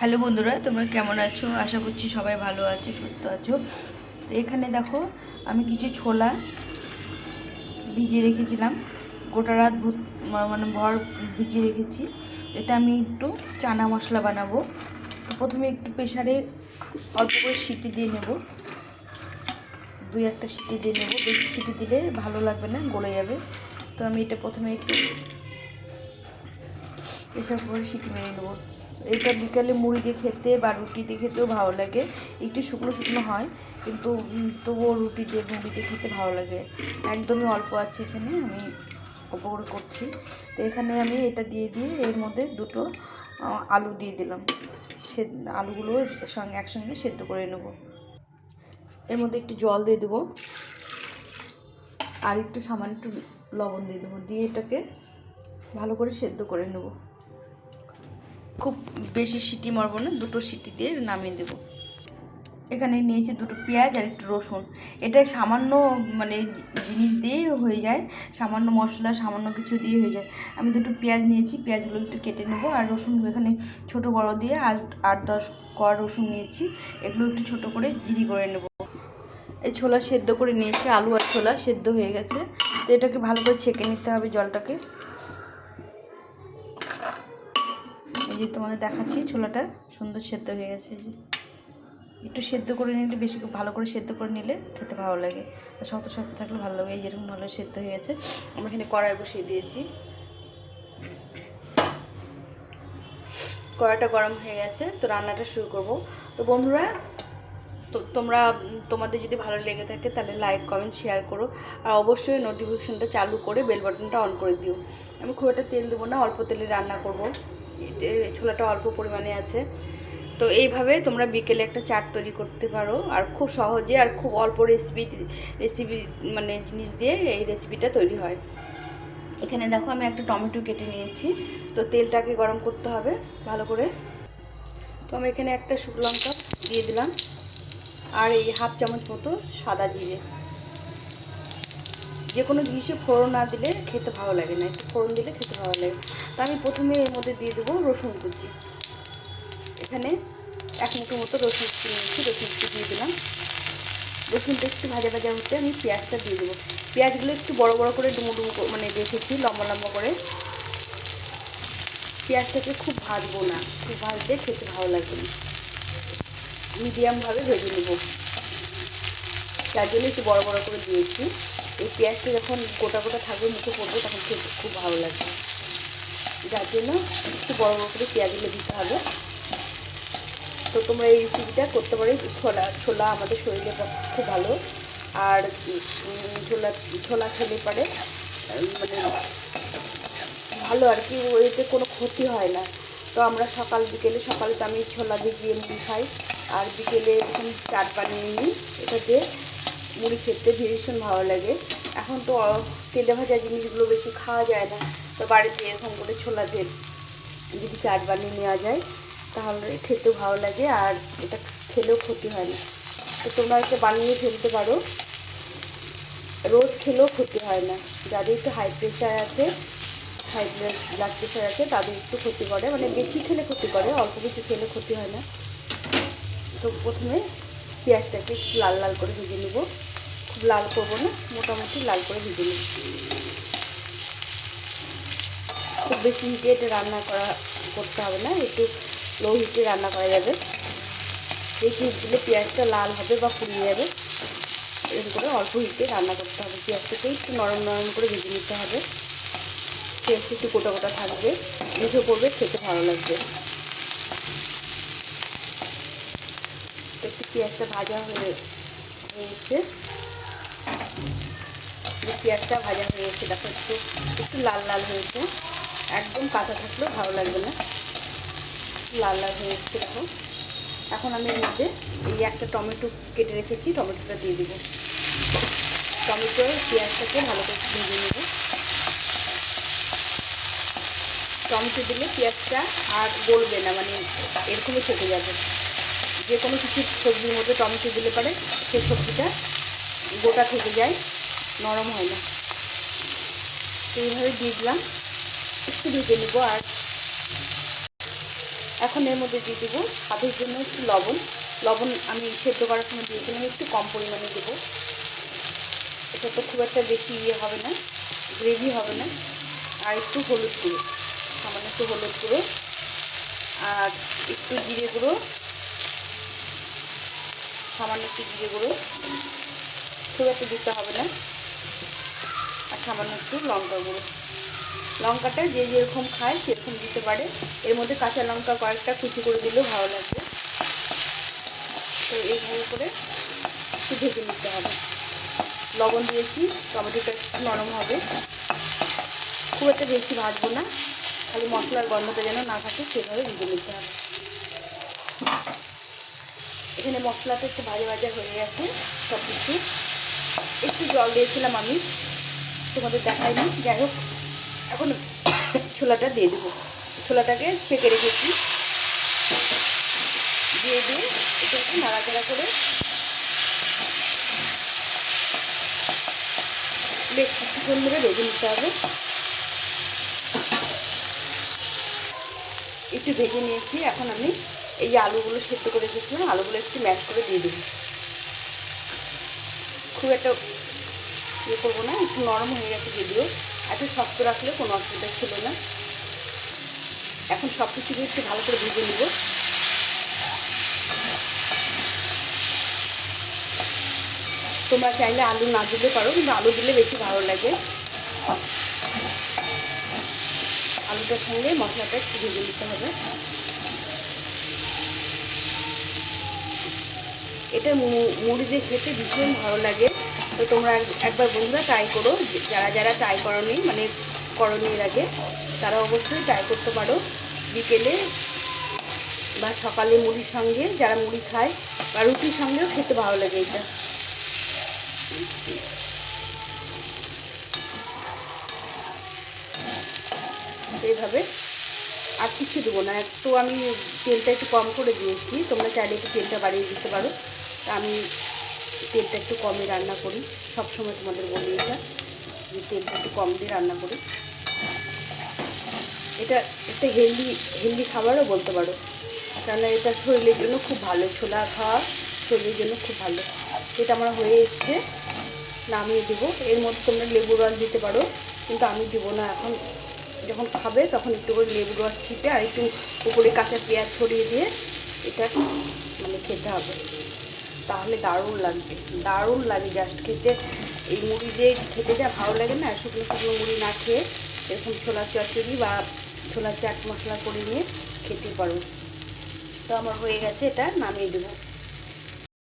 Hello বন্ধুরা, তোমরা কেমন আছো? আশা করছি সবাই ভালো আছো, সুস্থ আছো। তো এখানে দেখো, আমি কিছু ছোলা ভিজিয়ে রেখেছিলাম। গোটা রাত মানে ভর ভিজিয়ে রেখেছি। এটা আমি একটু চানা মশলা বানাবো। প্রথমে একটু প্রেশারে অল্প করে সিটি দিয়ে নেব। দুই একটা সিটি দিয়ে নেব। বেশি সিটি দিলে ভালো লাগবে না, গলে যাবে। তো আমি এটা প্রথমে একটু প্রেশার করে সিটি মেরে নেব। এটা বিকালে মুড়ি দিয়ে খেতে বা রুটি দিয়ে খেতেও ভালো লাগে। একটু শুকনো শুকনো হয়, কিন্তু তবুও রুটি দিয়ে, মুড়ি দিয়ে খেতে ভালো লাগে। একদমই অল্প আছে এখানে, আমি অল্প করে করছি। তো এখানে আমি এটা দিয়ে দিয়ে এর মধ্যে দুটো আলু দিয়ে দিলাম। সে, আলুগুলো সঙ্গে, একসঙ্গে সেদ্ধ করে নেব। এর মধ্যে একটু জল দিয়ে দেবো। আর একটু সামান্য একটু লবণ দিয়ে দেবো। দিয়ে এটাকে ভালো করে সেদ্ধ করে নেব। খুব বেশি সিটি মারবো না, দুটো সিটি দিয়ে নামিয়ে দেবো। এখানে নিয়েছি দুটো পেঁয়াজ আর একটু রসুন। এটা সামান্য মানে জিনিস দিয়েই হয়ে যায়, সামান্য মশলা, সামান্য কিছু দিয়ে হয়ে যায়। আমি দুটো পেঁয়াজ নিয়েছি, পেঁয়াজগুলো একটু কেটে নেব। আর রসুন এখানে ছোট বড় দিয়ে আট আট, দশ কর রসুন নিয়েছি। এগুলো একটু ছোট করে জিরি করে নেব। এই ছোলা সেদ্ধ করে নিয়েছি, আলু আর ছোলা সেদ্ধ হয়ে গেছে। তো এটাকে ভালো করে ছেঁকে নিতে হবে জলটাকে। যে তোমাদের দেখাচ্ছি ছোলাটা, সুন্দর সেদ্ধ হয়ে গেছে যে। একটু সেদ্ধ করে নিলে বেশি ভালো করে সেদ্ধ করে নিলে খেতে ভালো লাগে। শক্ত শক্ত থাকলে ভালো লাগে যেরকম ভালো সেদ্ধ হয়ে গেছে। আমরা এখানে কড়াই বসিয়ে দিয়েছি। কড়াইটা গরম হয়ে গেছে, তো রান্নাটা শুরু করব। তো বন্ধুরা, তো তোমরা, তোমাদের যদি ভালো লেগে থাকে তাহলে লাইক কমেন্ট শেয়ার করো। আর অবশ্যই নোটিফিকেশনটা চালু করে বেল বাটনটা অন করে দিও। আমি খুব একটা তেল দেবো না, অল্প তেলে রান্না করব। ছোলাটা অল্প পরিমাণে আছে। তো এইভাবে তোমরা বিকেলে একটা চাট তৈরি করতে পারো। আর খুব সহজে আর খুব অল্প রেসিপি রেসিপি মানে জিনিস দিয়ে এই রেসিপিটা তৈরি হয়। এখানে দেখো আমি একটা টমেটো কেটে নিয়েছি। তো তেলটাকে গরম করতে হবে ভালো করে। তো আমি এখানে একটা শুকনো লঙ্কা দিয়ে দিলাম। আর এই হাফ চামচ মতো সাদা জিরে। যে কোনো জিনিসে ফোড়ন না দিলে খেতে ভালো লাগে না। একটু ফোড়ন দিলে খেতে ভালো লাগে। তো আমি প্রথমে এর মধ্যে দিয়ে দেবো রসুন কুচি। এখানে এক মুঠো মতো রসুন কুচি নিয়েছি, রসুন কুচি দিয়ে দিলাম। রসুনটা একটু ভাজা ভাজা হতে আমি পেঁয়াজটা দিয়ে দেবো। পেঁয়াজগুলো একটু বড় বড় করে ডুমো ডুমো মানে রেখেছি লম্বা লম্বা করে। পেঁয়াজটাকে খুব ভাজবো না, খুব ভাজলে খেতে ভালো লাগবে না। মিডিয়ামভাবে ভেজে নেব। তার জন্য একটু বড় বড় করে দিয়েছি। এই পেঁয়াজটা যখন গোটা গোটা থাকবে, মুখে পড়বে, তখন খেতে খুব ভালো লাগবে। যার জন্য একটু বড় বড় করে পেঁয়াজগুলো দিতে হবে। তো তোমরা এই রেসিপিটা করতে পারো। ছোলা ছোলা আমাদের শরীরে পক্ষে ভালো। আর ছোলা ছোলা খেলে পরে মানে ভালো আর কি এতে কোনো ক্ষতি হয় না। তো আমরা সকাল বিকেলে, সকালে তো আমি ছোলা ভিজিয়ে মুড়ি খাই। আর বিকেলে এরকম চাট বানিয়ে নিই। এটা দিয়ে মুড়ি খেতে ভীষণ ভালো লাগে। এখন তো, তেলে ভাজা জিনিসগুলো বেশি খাওয়া যায় না। তো বাড়িতে এরকম করে ছোলা দিয়ে যদি চাট বানিয়ে নেওয়া যায়, তাহলে খেতেও ভালো লাগে আর এটা খেলেও ক্ষতি হয় না। তো তোমরা এটা বানিয়ে ফেলতে পারো। রোজ খেলেও ক্ষতি হয় না। যাদের একটু হাই প্রেশার আছে হাই ব্লাড প্রেশার আছে, তাদের একটু ক্ষতি করে। মানে বেশি খেলে ক্ষতি করে, অল্প কিছু খেলে ক্ষতি হয় না। তো প্রথমে পেঁয়াজটাকে লাল লাল করে ভেজে নেব। খুব লাল করব না, মোটামুটি লাল করে ভেজে নেব। খুব বেশি হিটে এটা রান্না করা করতে হবে না, একটু লো হিটে রান্না করা যাবে। বেশি হিট দিলে পেঁয়াজটা লাল হবে বা পুড়িয়ে যাবে, এরকম করে অল্প হিটে রান্না করতে হবে। পেঁয়াজটাকে একটু নরম নরম করে ভেজে নিতে হবে। পেঁয়াজটা একটু গোটা গোটা থাকবে মুখে পড়বে খেতে ভালো লাগবে। একটু পেঁয়াজটা ভাজা হয়ে এসছে। পেঁয়াজটা ভাজা হয়ে এসছে, দেখো একটু একটু লাল লাল হয়েছে। একদম কাঁচা থাকলেও ভালো লাগবে না। লাল লাল হয়ে এসছে দেখো। এখন আমি মধ্যে এই একটা টমেটো কেটে রেখেছি, টমেটোটা দিয়ে দেবো। টমেটো পেঁয়াজটাকে ভালো করে ভেজে নেব। টমেটো দিলে পেঁয়াজটা আর গলবে না মানে এরকমই থেকে যাবে। যে কোনো কিছু সবজির মধ্যে টমেটো দিলে পারে, সেই সবজিটা গোটা থেকে যায়, নরম হয় না। এইভাবে দিয়ে দিলাম। একটু ভেজে নেব আর এখন এর মধ্যে দিয়ে দেবো স্বাদের জন্য একটু লবণ। লবণ আমি সেদ্ধ করার সময় দিয়েছিলাম একটু কম পরিমাণে দেবো। এটা তো খুব একটা বেশি ইয়ে হবে না গ্রেভি হবে না। আর একটু হলুদ গুঁড়ো, সামান্য একটু হলুদ গুঁড়ো আর একটু জিরে গুঁড়ো, সামান্য একটু জিরে গুঁড়ো। খুব একটা দিতে হবে না। আর সামান্য একটু লঙ্কা গুঁড়ো। লঙ্কাটা যে যেরকম খায় সেরকম দিতে পারে। এর মধ্যে কাঁচা লঙ্কা কয়েকটা কুচি করে দিলেও ভালো লাগবে। তো এইভাবে করে একটু ভেজে নিতে হবে। লবণ দিয়েছি, টমেটোটা একটু নরম হবে। খুব একটা বেশি ভাজবো না, খালি মশলার গন্ধটা যেন না থাকে সেভাবে ভেজে নিতে হবে। এখানে মশলাটা একটু ভাজা ভাজা হয়ে গেছে সব কিছু একটু জল দিয়েছিলাম আমি, তোমাদের দেখাইনি। যাই হোক এখন ছোলাটা দিয়ে দেবো। ছোলাটাকে ছেঁকে রেখেছি। দিয়ে দিয়ে এটা একটু নাড়াচাড়া করে বেশ কিছুক্ষণ ধরে ভেজে নিতে হবে। একটু ভেজে নিয়েছি। এখন আমি এই আলুগুলো সেদ্ধ করে রেখেছিলাম। আলুগুলো একটু ম্যাশ করে দিয়ে দেবো। খুব একটা ইয়ে করব না, একটু নরম হয়ে গেছে যদিও। একটু শক্ত রাখলে কোনো অসুবিধা ছিল না। এখন সব কিছু একটু ভালো করে ভেজে নেব। তোমরা চাইলে আলু না দিতে পারো, কিন্তু আলু দিলে বেশি ভালো লাগে। আলুটার সঙ্গে মশলাটা একটু ভেজে নিতে হবে। এটা মুড়ি দিয়ে খেতে ভীষণ ভালো লাগে। তো তোমরা একবার বন্ধুরা ট্রাই করো। যারা যারা ট্রাই করনি মানে করনি এর আগে, তারা অবশ্যই ট্রাই করতে পারো। বিকেলে বা সকালে মুড়ির সঙ্গে, যারা মুড়ি খায় বা রুটির সঙ্গেও খেতে ভালো লাগে এটা। এইভাবে। আর কিছু দেবো না। একটু আমি তেলটা একটু কম করে দিয়েছি। তোমরা চাইলে একটু তেলটা বাড়িয়ে দিতে পারো। আমি তেলটা একটু কমে রান্না করি। সবসময় তোমাদের বলি এটা যে তেলটা একটু কম দিয়ে রান্না করি। এটা একটা হেলদি হেলদি খাবারও বলতে পারো। কেননা এটা শরীরের জন্য খুব ভালো, ছোলা খাওয়া শরীরের জন্য খুব ভালো। এটা আমার হয়ে এসছে, নামিয়ে দেবো। এর মধ্যে তোমরা লেবু রস দিতে পারো, কিন্তু আমি দেবো না। এখন যখন খাবে তখন একটু করে লেবু রস ছিটে আর একটু উপরে কাঁচা পেঁয়াজ ছড়িয়ে দিয়ে এটা মানে খেতে হবে। তাহলে দারুণ লাগবে। দারুণ লাগে জাস্ট খেতে। এই মুড়ি দিয়ে খেতে যা ভালো লাগে না, শুকনো শুকনো মুড়ি না খেয়ে এরকম ছোলার চচ্চড়ি বা ছোলার চাট মশলা করে নিয়ে খেতে পারো। তো আমার হয়ে গেছে এটা, নামিয়ে দেবো।